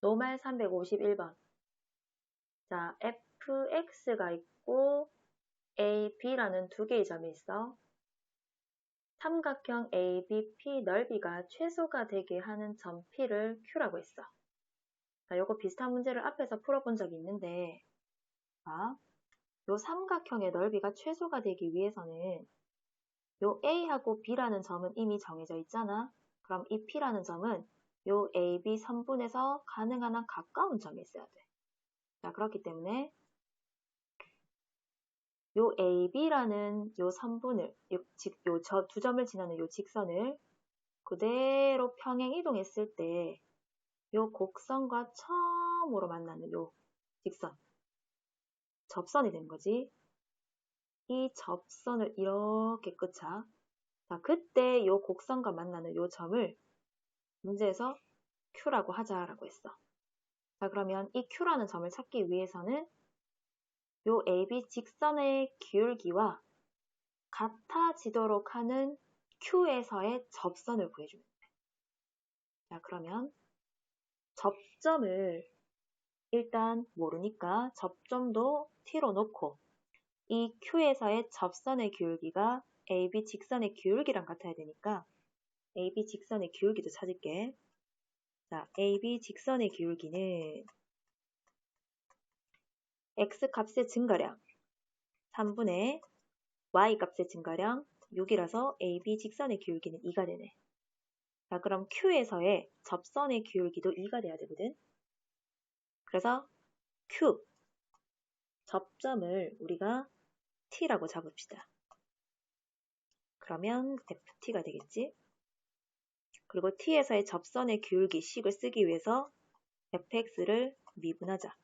노말 351번. 자, fx가 있고 a, b라는 두 개의 점이 있어. 삼각형 ABP 넓이가 최소가 되게 하는 점 P를 Q라고 했어. 자, 요거 비슷한 문제를 앞에서 풀어본 적이 있는데, 자, 요 삼각형의 넓이가 최소가 되기 위해서는 요 A하고 B라는 점은 이미 정해져 있잖아. 그럼 이 P라는 점은 요 AB 선분에서 가능한 한 가까운 점에 있어야 돼. 자, 그렇기 때문에 요 AB라는 요 선분을, 요, 요 저 두 점을 지나는 요 직선을 그대로 평행 이동했을 때 요 곡선과 처음으로 만나는 요 직선, 접선이 된 거지. 이 접선을 이렇게 끝자. 자, 그때 요 곡선과 만나는 요 점을 문제에서 Q라고 하자라고 했어. 자, 그러면 이 Q라는 점을 찾기 위해서는 요 AB 직선의 기울기와 같아지도록 하는 Q에서의 접선을 구해주면 돼. 자, 그러면 접점을 일단 모르니까 접점도 T로 놓고 이 Q에서의 접선의 기울기가 AB 직선의 기울기랑 같아야 되니까 AB 직선의 기울기도 찾을게. 자, AB 직선의 기울기는 x 값의 증가량 3분의 y 값의 증가량 6이라서 AB 직선의 기울기는 2가 되네. 자, 그럼 Q에서의 접선의 기울기도 2가 돼야 되거든. 그래서 Q 접점을 우리가 T라고 잡읍시다. 그러면 FT가 되겠지. 그리고 t에서의 접선의 기울기 식을 쓰기 위해서 fx를 미분하자.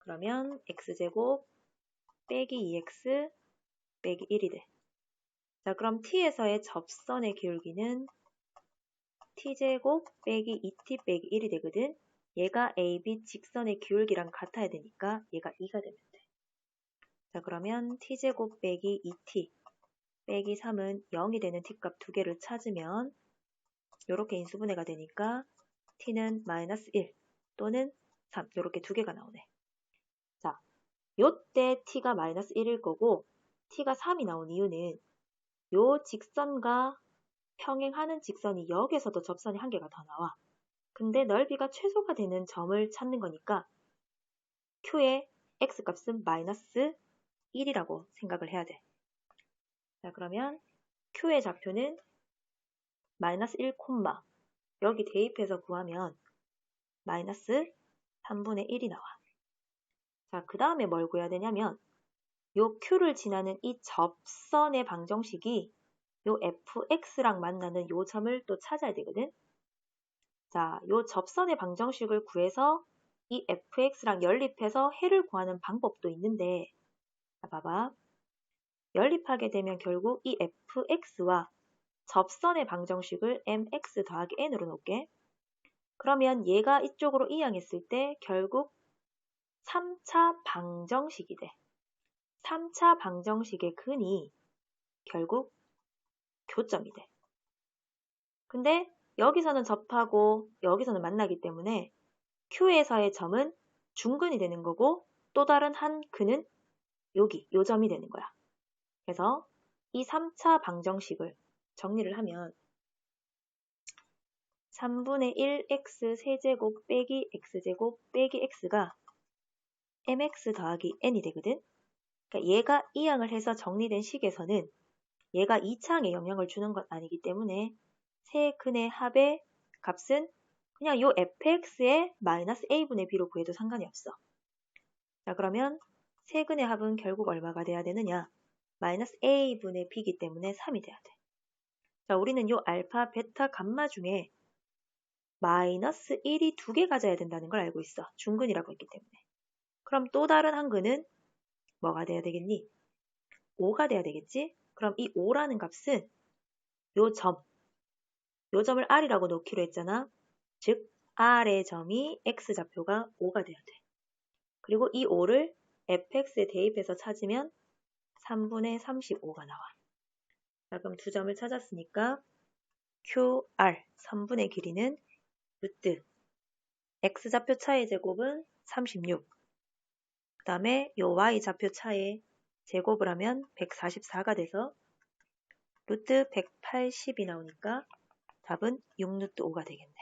그러면 x제곱 빼기 2x 빼기 1이 돼. 자, 그럼 t에서의 접선의 기울기는 t제곱 빼기 2t 빼기 1이 되거든. 얘가 AB 직선의 기울기랑 같아야 되니까 얘가 2가 되면 돼. 자, 그러면 t제곱 빼기 2t 빼기 3은 0이 되는 t값 두 개를 찾으면 이렇게 인수분해가 되니까 t는 마이너스 1 또는 3 이렇게 두 개가 나오네. 자, 요때 t가 마이너스 1일 거고 t가 3이 나온 이유는 요 직선과 평행하는 직선이 여기에서도 접선이 한 개가 더 나와. 근데 넓이가 최소가 되는 점을 찾는 거니까 q의 x값은 마이너스 1이라고 생각을 해야 돼. 자, 그러면 q의 좌표는 마이너스 1, 여기 대입해서 구하면 마이너스 3분의 1이 나와. 자, 그 다음에 뭘 구해야 되냐면 요 Q를 지나는 이 접선의 방정식이 요 fx랑 만나는 요 점을 또 찾아야 되거든. 자, 요 접선의 방정식을 구해서 이 fx랑 연립해서 해를 구하는 방법도 있는데 자, 봐봐. 연립하게 되면 결국 이 fx와 접선의 방정식을 mx 더하기 n으로 놓을게. 그러면 얘가 이쪽으로 이항했을 때 결국 3차 방정식이 돼. 3차 방정식의 근이 결국 교점이 돼. 근데 여기서는 접하고 여기서는 만나기 때문에 Q에서의 점은 중근이 되는 거고 또 다른 한 근은 여기, 요 점이 되는 거야. 그래서 이 3차 방정식을 정리를 하면 3분의 1x 세제곱 빼기 x제곱 빼기 x가 mx 더하기 n이 되거든. 그러니까 얘가 이항을 해서 정리된 식에서는 얘가 2차항에 영향을 주는 건 아니기 때문에 세 근의 합의 값은 그냥 요 fx의 마이너스 a분의 b로 구해도 상관이 없어. 자 그러면 세 근의 합은 결국 얼마가 돼야 되느냐? 마이너스 a분의 b이기 때문에 3이 돼야 돼. 자, 우리는 요 알파, 베타, 감마 중에 마이너스 1이 두 개 가져야 된다는 걸 알고 있어. 중근이라고 했기 때문에. 그럼 또 다른 한 근은 뭐가 돼야 되겠니? 5가 돼야 되겠지? 그럼 이 5라는 값은 요 점, 요 점을 R이라고 놓기로 했잖아. 즉, R의 점이 X좌표가 5가 돼야 돼. 그리고 이 5를 fx에 대입해서 찾으면 3분의 35가 나와. 자, 그럼 두 점을 찾았으니까 QR 3분의 길이는 루트 x좌표 차의 제곱은 36. 그 다음에 요 y좌표 차의 제곱을 하면 144가 돼서 루트 180이 나오니까 답은 6루트 5가 되겠네.